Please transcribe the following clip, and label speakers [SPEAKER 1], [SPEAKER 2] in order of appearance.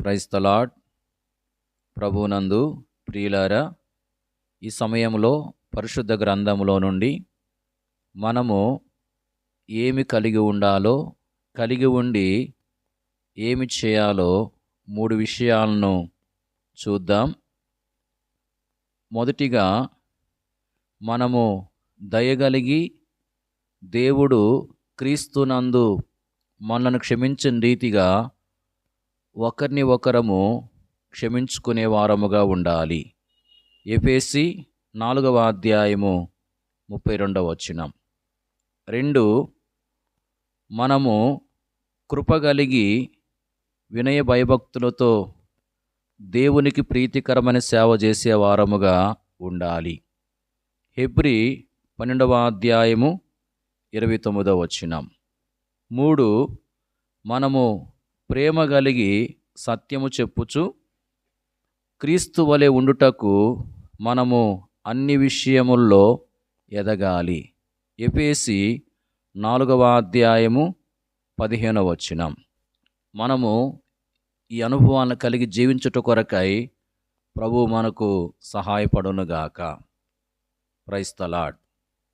[SPEAKER 1] క్రైస్తలాడ్ ప్రభునందు ప్రియులారా ఈ సమయంలో పరిశుద్ధ గ్రంథములో నుండి మనము ఏమి కలిగి ఉండాలో కలిగి ఉండి ఏమి చేయాలో మూడు విషయాలను చూద్దాం. మొదటిగా మనము దయగలిగి దేవుడు క్రీస్తునందు మనల్ని క్షమించిన రీతిగా ఒకరిని ఒకరము క్షమించుకునే వారముగా ఉండాలి. ఎఫేసి నాలుగవ అధ్యాయము ముప్పై రెండవ వచనం. రెండు మనము కృపగలిగి వినయ భయభక్తులతో దేవునికి ప్రీతికరమైన సేవ చేసే వారముగా ఉండాలి. హెబ్రి పన్నెండవ అధ్యాయము ఇరవై తొమ్మిదవ వచనం. మూడు మనము ప్రేమ కలిగి సత్యము చెప్పుచు క్రీస్తు వలె ఉండుటకు మనము అన్ని విషయముల్లో ఎదగాలి. ఎపేసి నాలుగవ అధ్యాయము పదిహేనవ వచనం. మనము ఈ అనుభవాన్ని కలిగి జీవించుట కొరకై ప్రభు మనకు సహాయపడునుగాక. ప్రైస్తలాడ్